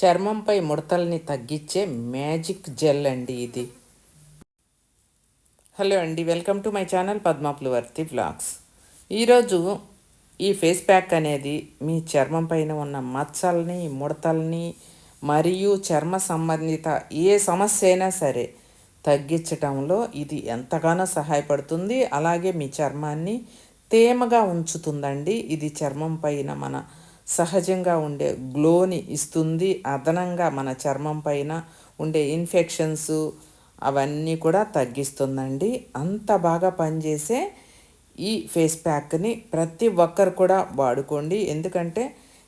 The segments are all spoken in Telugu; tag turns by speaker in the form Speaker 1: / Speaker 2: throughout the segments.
Speaker 1: చర్మంపై ముడతల్ని తగ్గించే మ్యాజిక్ జెల్ అండి ఇది. హలో అండి welcome to my channel Padmapulavarthi vlogs. ఈరోజు ఈ ఫేస్ ప్యాక్ అనేది మీ చర్మం పైన ఉన్న మచ్చల్ని ముడతల్ని మరియు చర్మ సంబంధిత ఏ సమస్య అయినా సరే తగ్గించటంలో ఇది ఎంతగానో సహాయపడుతుంది. అలాగే మీ చర్మాన్ని తేమగా ఉంచుతుందండి. ఇది చర్మం పైన మన సహజంగా ఉండే గ్లోని ఇస్తుంది అదనంగా మన చర్మం పైన ఉండే ఇన్ఫెక్షన్స్ అవన్నీ కూడా తగ్గిస్తుందండి. అంత బాగా పనిచేసే ఈ ఫేస్ ప్యాక్ని ప్రతి ఒక్కరు కూడా వాడుకోండి. ఎందుకంటే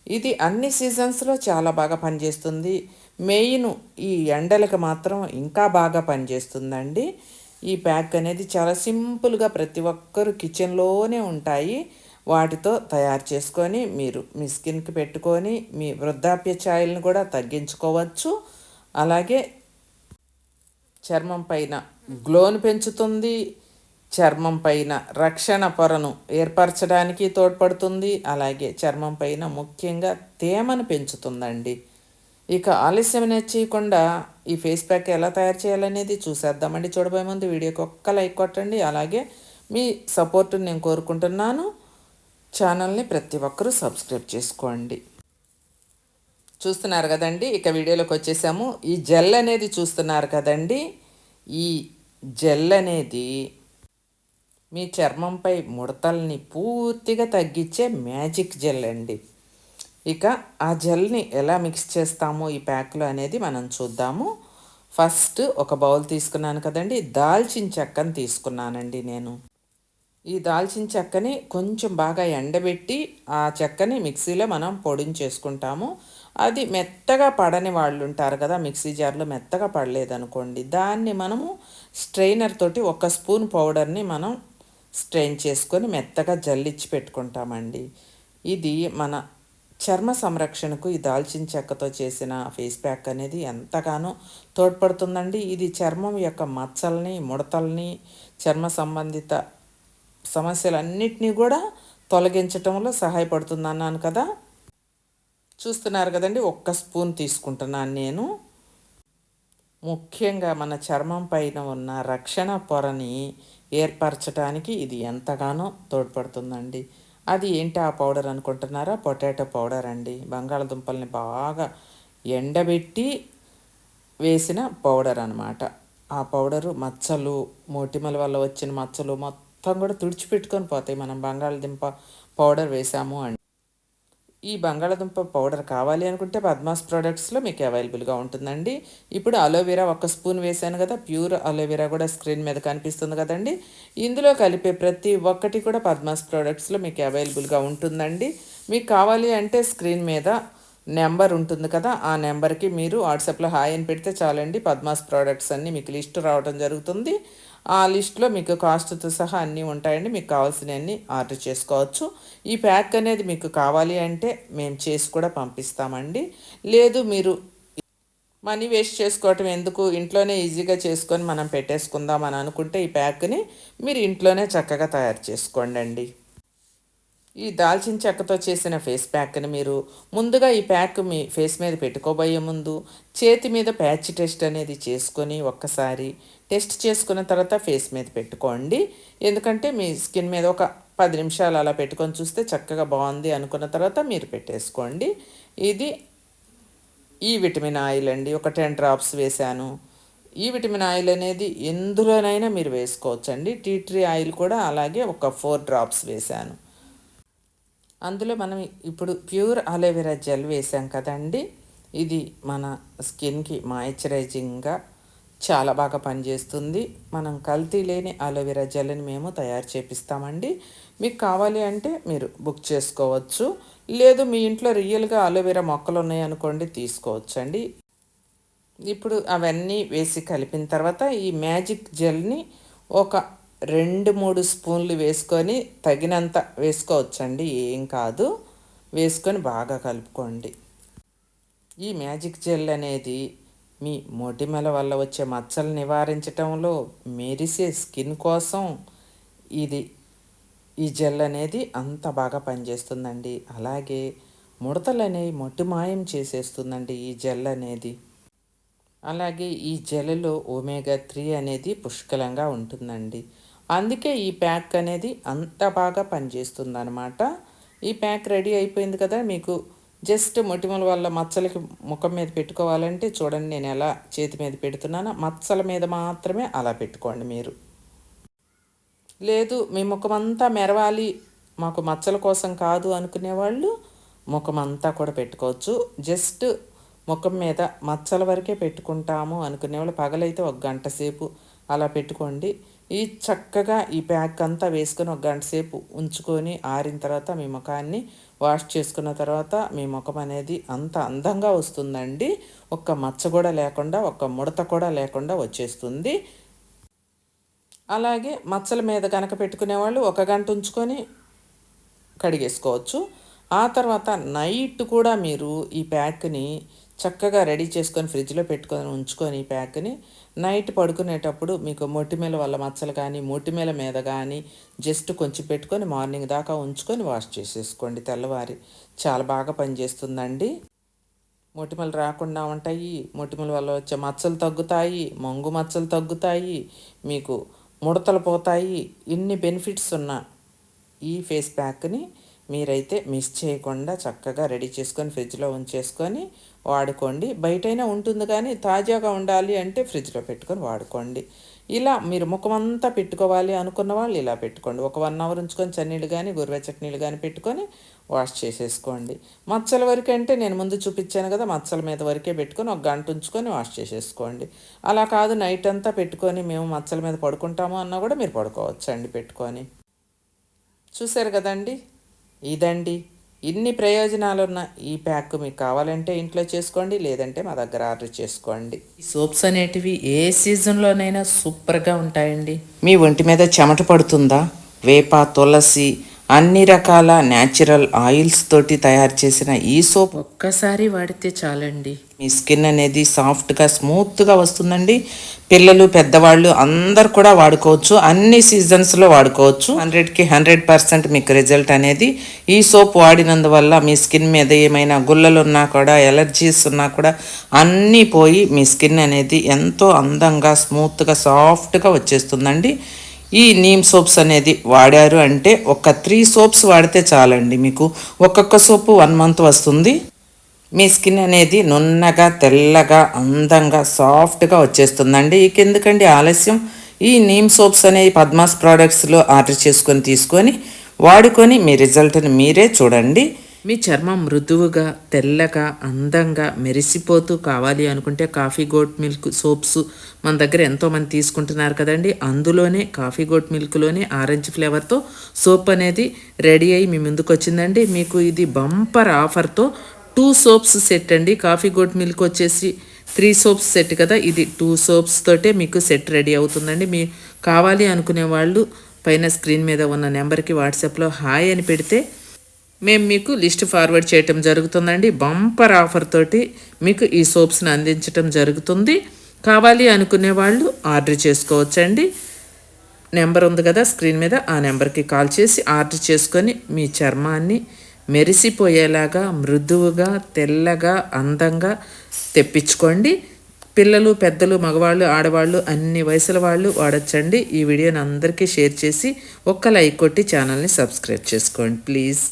Speaker 1: ఇది అన్ని సీజన్స్లో చాలా బాగా పనిచేస్తుంది. మెయిన్ ఈ ఎండలకు మాత్రం ఇంకా బాగా పనిచేస్తుందండి. ఈ ప్యాక్ అనేది చాలా సింపుల్గా ప్రతి ఒక్కరు కిచెన్లోనే ఉంటాయి. వాటితో తయారు చేసుకొని మీరు మీ స్కిన్కి పెట్టుకొని మీ వృద్ధాప్య ఛాయలను కూడా తగ్గించుకోవచ్చు. అలాగే చర్మం పైన గ్లోను పెంచుతుంది. చర్మం పైన రక్షణ పొరను ఏర్పరచడానికి తోడ్పడుతుంది. అలాగే చర్మం పైన ముఖ్యంగా తేమను పెంచుతుందండి. ఇక ఆలస్యం చేయకుండా ఈ ఫేస్ ప్యాక్ ఎలా తయారు చేయాలనేది చూసేద్దామండి. చూడబోయే ముందు వీడియోకి ఒక్క లైక్ కొట్టండి. అలాగే మీ సపోర్ట్ని నేను కోరుకుంటున్నాను. ఛానల్ని ప్రతి ఒక్కరూ సబ్స్క్రైబ్ చేసుకోండి. చూస్తున్నారు కదండి ఇక వీడియోలోకి వచ్చేసాము. ఈ జెల్ అనేది చూస్తున్నారు కదండి ఈ జెల్ అనేది మీ చర్మంపై ముడతల్ని పూర్తిగా తగ్గించే మ్యాజిక్ జెల్ అండి. ఇక ఆ జెల్ని ఎలా మిక్స్ చేస్తాము ఈ ప్యాక్లో అనేది మనం చూద్దాము. ఫస్ట్ ఒక బౌల్ తీసుకున్నాను కదండి దాల్చిన చెక్కని తీసుకున్నానండి నేను. ఈ దాల్చిన చెక్కని కొంచెం బాగా ఎండబెట్టి ఆ చెక్కని మిక్సీలో మనం పొడించేసుకుంటాము అది మెత్తగా పడని వాళ్ళు ఉంటారు కదా మిక్సీ జార్లో మెత్తగా పడలేదనుకోండి. దాన్ని మనము స్ట్రైనర్ తోటి ఒక స్పూన్ పౌడర్ని మనం స్ట్రెయిన్ చేసుకొని మెత్తగా జల్లిచ్చి పెట్టుకుంటామండి. ఇది మన చర్మ సంరక్షణకు ఈ దాల్చిన చెక్కతో చేసిన ఫేస్ ప్యాక్ అనేది ఎంతగానో తోడ్పడుతుందండి. ఇది చర్మం యొక్క మచ్చల్ని ముడతల్ని చర్మ సంబంధిత సమస్యలన్నిటినీ కూడా తొలగించటంలో సహాయపడుతుంది అన్నాను కదా. చూస్తున్నారు కదండి ఒక్క స్పూన్ తీసుకుంటున్నాను నేను. ముఖ్యంగా మన చర్మం పైన ఉన్న రక్షణ పొరని ఏర్పరచడానికి ఇది ఎంతగానో తోడ్పడుతుందండి. అది ఏంటి ఆ పౌడర్ అనుకుంటున్నారా? పొటాటో పౌడర్ అండి. బంగాళదుంపల్ని బాగా ఎండబెట్టి వేసిన పౌడర్ అనమాట ఆ పౌడరు మచ్చలు మోటిమల వల్ల వచ్చిన మచ్చలు మొత్తం కూడా తుడిచిపెట్టుకొని పోతాయి. మనం బంగాళదుంప పౌడర్ వేసాము అండి ఈ బంగాళదుంప పౌడర్ కావాలి అనుకుంటే పద్మాస్ ప్రోడక్ట్స్లో మీకు అవైలబుల్గా ఉంటుందండి. ఇప్పుడు అలోవెరా ఒక స్పూన్ వేసాను కదా ప్యూర్ అలోవెరా కూడా స్క్రీన్ మీద కనిపిస్తుంది కదండి. ఇందులో కలిపే ప్రతి ఒక్కటి కూడా పద్మాస్ ప్రోడక్ట్స్లో మీకు అవైలబుల్గా ఉంటుందండి. మీకు కావాలి అంటే స్క్రీన్ మీద నెంబర్ ఉంటుంది కదా ఆ నెంబర్కి మీరు వాట్సాప్లో హాయ్ అని పెడితే చాలండి. పద్మాస్ ప్రోడక్ట్స్ అన్నీ మీకు లిస్ట్ రావడం జరుగుతుంది. ఆ లిస్ట్లో మీకు కాస్ట్తో సహా అన్నీ ఉంటాయండి. మీకు కావాల్సినవన్నీ ఆర్డర్ చేసుకోవచ్చు. ఈ ప్యాక్ అనేది మీకు కావాలి అంటే మేము చేసి కూడా పంపిస్తామండి. లేదు మీరు మనీ వేస్ట్ చేసుకోవటం ఎందుకు? ఇంట్లోనే ఈజీగా చేసుకొని మనం పెట్టేసుకుందాం అని అనుకుంటే ఈ ప్యాక్ని మీరు ఇంట్లోనే చక్కగా తయారు చేసుకోండి ఈ దాల్చిన చెక్కతో చేసిన ఫేస్ ప్యాక్ని మీరు ముందుగా ఈ ప్యాక్ మీ ఫేస్ మీద పెట్టుకోబోయే ముందు చేతి మీద ప్యాచ్ టెస్ట్ అనేది చేసుకొని ఒక్కసారి టెస్ట్ చేసుకున్న తర్వాత ఫేస్ మీద పెట్టుకోండి. ఎందుకంటే మీ స్కిన్ మీద ఒక పది నిమిషాలు అలా పెట్టుకొని చూస్తే చక్కగా బాగుంది అనుకున్న తర్వాత మీరు పెట్టేసుకోండి. ఇది ఈ విటమిన్ ఆయిల్ అండి. ఒక టెన్ డ్రాప్స్ వేశాను. ఈ విటమిన్ ఆయిల్ అనేది ఎందులోనైనా మీరు వేసుకోవచ్చండి. టీ ట్రీ ఆయిల్ కూడా అలాగే ఒక ఫోర్ డ్రాప్స్ వేశాను. అందులో మనం ఇప్పుడు ప్యూర్ అలోవెరా జెల్ వేసాం కదండి. ఇది మన స్కిన్కి మాయిశ్చరైజింగ్గా చాలా బాగా పనిచేస్తుంది. మనం కల్తీ లేని అలోవెరా జెల్ని మేము తయారు చేపిస్తామండి. మీకు కావాలి అంటే మీరు బుక్ చేసుకోవచ్చు. లేదు మీ ఇంట్లో రియల్గా అలోవెరా మొక్కలు ఉన్నాయనుకోండి తీసుకోవచ్చండి. ఇప్పుడు అవన్నీ వేసి కలిపిన తర్వాత ఈ మ్యాజిక్ జెల్ని ఒక రెండు మూడు స్పూన్లు వేసుకొని తగినంత వేసుకోవచ్చండి. ఏం కాదు. వేసుకొని బాగా కలుపుకోండి. ఈ మ్యాజిక్ జెల్ అనేది మీ మొటిమల వల్ల వచ్చే మచ్చలు నివారించటంలో మెరిసే స్కిన్ కోసం ఇది ఈ జెల్ అనేది అంత బాగా పనిచేస్తుందండి. అలాగే ముడతలు అనేవి మొట్టి మాయం చేసేస్తుందండి ఈ జెల్ అనేది. అలాగే ఈ జెల్లో ఒమేగా త్రీ అనేది పుష్కలంగా ఉంటుందండి. అందుకే ఈ ప్యాక్ అనేది అంత బాగా పనిచేస్తుంది అనమాట ఈ ప్యాక్ రెడీ అయిపోయింది కదా మీకు. జస్ట్ మొటిమల వల్ల మచ్చలకి ముఖం మీద పెట్టుకోవాలంటే చూడండి నేను ఎలా చేతి మీద పెడుతున్నానో మచ్చల మీద మాత్రమే అలా పెట్టుకోండి మీరు. లేదు మీ ముఖం అంతా మెరవాలి మాకు మచ్చల కోసం కాదు అనుకునే వాళ్ళు ముఖం అంతా కూడా పెట్టుకోవచ్చు. జస్ట్ ముఖం మీద మచ్చల వరకే పెట్టుకుంటాము అనుకునే వాళ్ళు పగలైతే ఒక గంట సేపు అలా పెట్టుకోండి. ఈ చక్కగా ఈ ప్యాక్ అంతా వేసుకొని ఒక గంట సేపు ఉంచుకొని ఆరిన తర్వాత మీ ముఖాన్ని వాష్ చేసుకున్న తర్వాత మీ ముఖం అనేది అంత అందంగా వస్తుందండి. ఒక్క మచ్చ కూడా లేకుండా ఒక్క ముడత కూడా లేకుండా వచ్చేస్తుంది. అలాగే మచ్చల మీద కనుక పెట్టుకునే వాళ్ళు ఒక గంట ఉంచుకొని కడిగేసుకోవచ్చు. ఆ తర్వాత నైట్ కూడా మీరు ఈ ప్యాక్ని చక్కగా రెడీ చేసుకొని ఫ్రిడ్జ్లో పెట్టుకొని ఉంచుకొని ఈ ప్యాక్ని నైట్ పడుకునేటప్పుడు మీకు మొటిమేల వల్ల మచ్చలు కానీ మొటిమేల మీద కానీ జస్ట్ కొంచెం పెట్టుకొని మార్నింగ్ దాకా ఉంచుకొని వాష్ చేసేసుకోండి తెల్లవారి. చాలా బాగా పనిచేస్తుందండి మొటిమలు రాకుండా ఉంటాయి మొటిమల వల్ల వచ్చే మచ్చలు తగ్గుతాయి మంగు మచ్చలు తగ్గుతాయి మీకు ముడతలు పోతాయి ఇన్ని బెనిఫిట్స్ ఉన్న ఈ ఫేస్ ప్యాక్ని మీరైతే మిస్ చేయకుండా చక్కగా రెడీ చేసుకొని ఫ్రిడ్జ్లో ఉంచేసుకొని వాడుకోండి. బయటైనా ఉంటుంది కానీ తాజాగా ఉండాలి అంటే ఫ్రిడ్జ్లో పెట్టుకొని వాడుకోండి. ఇలా మీరు ముఖమంతా పెట్టుకోవాలి అనుకున్న వాళ్ళు ఇలా పెట్టుకోండి. ఒక వన్ అవర్ ఉంచుకొని చన్నీళ్ళు కానీ గుర్ర చట్నీలు కానీ పెట్టుకొని వాష్ చేసేసుకోండి. మచ్చల వరకు అంటే నేను ముందు చూపించాను కదా మచ్చల మీద వరకే పెట్టుకొని ఒక గంట ఉంచుకొని వాష్ చేసేసుకోండి. అలా కాదు నైట్ అంతా పెట్టుకొని మేము మచ్చల మీద పడుకుంటాము అన్నా కూడా మీరు పడుకోవచ్చు అండి పెట్టుకొని. చూసారు కదండి? ఇదండి. ఇన్ని ప్రయోజనాలు ఉన్న ఈ ప్యాక్ మీకు కావాలంటే ఇంట్లో చేసుకోండి లేదంటే మా దగ్గర ఆర్డర్ చేసుకోండి. ఈ సోప్స్ అనేటివి ఏ సీజన్లోనైనా సూపర్గా ఉంటాయండి. మీ ఒంటి మీద చెమట పడుతుందా? వేప తులసి అన్ని రకాల న్యాచురల్ ఆయిల్స్ తోటి తయారు చేసిన ఈ సోప్ ఒక్కసారి వాడితే చాలండి. మీ స్కిన్ అనేది సాఫ్ట్గా స్మూత్గా వస్తుందండి. పిల్లలు పెద్దవాళ్ళు అందరు కూడా వాడుకోవచ్చు. అన్ని సీజన్స్లో వాడుకోవచ్చు. హండ్రెడ్కి హండ్రెడ్ పర్సెంట్ మీకు రిజల్ట్ అనేది ఈ సోప్ వాడినందువల్ల మీ స్కిన్ మీద ఏమైనా గుల్లలు ఉన్నా కూడా ఎలర్జీస్ ఉన్నా కూడా అన్నీ పోయి మీ స్కిన్ అనేది ఎంతో అందంగా స్మూత్గా సాఫ్ట్గా వచ్చేస్తుందండి. ఈ నీమ్ సోప్స్ అనేది వాడారు అంటే ఒక త్రీ సోప్స్ వాడితే చాలండి మీకు. ఒక్కొక్క సోపు వన్ మంత్ వస్తుంది. మీ స్కిన్ అనేది నున్నగా తెల్లగా అందంగా సాఫ్ట్గా వచ్చేస్తుందండి. ఇక ఎందుకండి ఆలస్యం? ఈ నీమ్ సోప్స్ అనేవి పద్మాస్ ప్రోడక్ట్స్లో ఆర్డర్ చేసుకొని తీసుకొని వాడుకొని మీ రిజల్ట్ని మీరే చూడండి. మీ చర్మం మృదువుగా తెల్లగా అందంగా మెరిసిపోతూ కావాలి అనుకుంటే కాఫీ గోట్ మిల్క్ సోప్స్ మన దగ్గర ఎంతోమంది తీసుకుంటున్నారు కదండి. అందులోనే కాఫీ గోట్ మిల్క్లోనే ఆరెంజ్ ఫ్లేవర్తో సోప్ అనేది రెడీ అయ్యి మీ ముందుకు వచ్చిందండి. మీకు ఇది బంపర్ ఆఫర్తో టూ సోప్స్ సెట్ అండి. కాఫీ గోట్ మిల్క్ వచ్చేసి త్రీ సోప్స్ సెట్ కదా ఇది టూ సోప్స్ తోటే మీకు సెట్ రెడీ అవుతుందండి. మీ కావాలి అనుకునే వాళ్ళు పైన స్క్రీన్ మీద ఉన్న నెంబర్కి వాట్సాప్లో హాయ్ అని పెడితే మేము మీకు లిస్ట్ ఫార్వర్డ్ చేయటం జరుగుతుందండి. బంపర్ ఆఫర్ తోటి మీకు ఈ సోప్స్ని అందించటం జరుగుతుంది. కావాలి అనుకునే వాళ్ళు ఆర్డర్ చేసుకోవచ్చండి. నెంబర్ ఉంది కదా స్క్రీన్ మీద ఆ నెంబర్కి కాల్ చేసి ఆర్డర్ చేసుకొని మీ చర్మాన్ని మెరిసిపోయేలాగా మృదువుగా తెల్లగా అందంగా తెప్పించుకోండి. పిల్లలు పెద్దలు మగవాళ్ళు ఆడవాళ్ళు అన్ని వయసుల వాళ్ళు వాడచ్చండి. ఈ వీడియోని అందరికీ షేర్ చేసి ఒక్క లైక్ కొట్టి ఛానల్ని సబ్స్క్రైబ్ చేసుకోండి ప్లీజ్.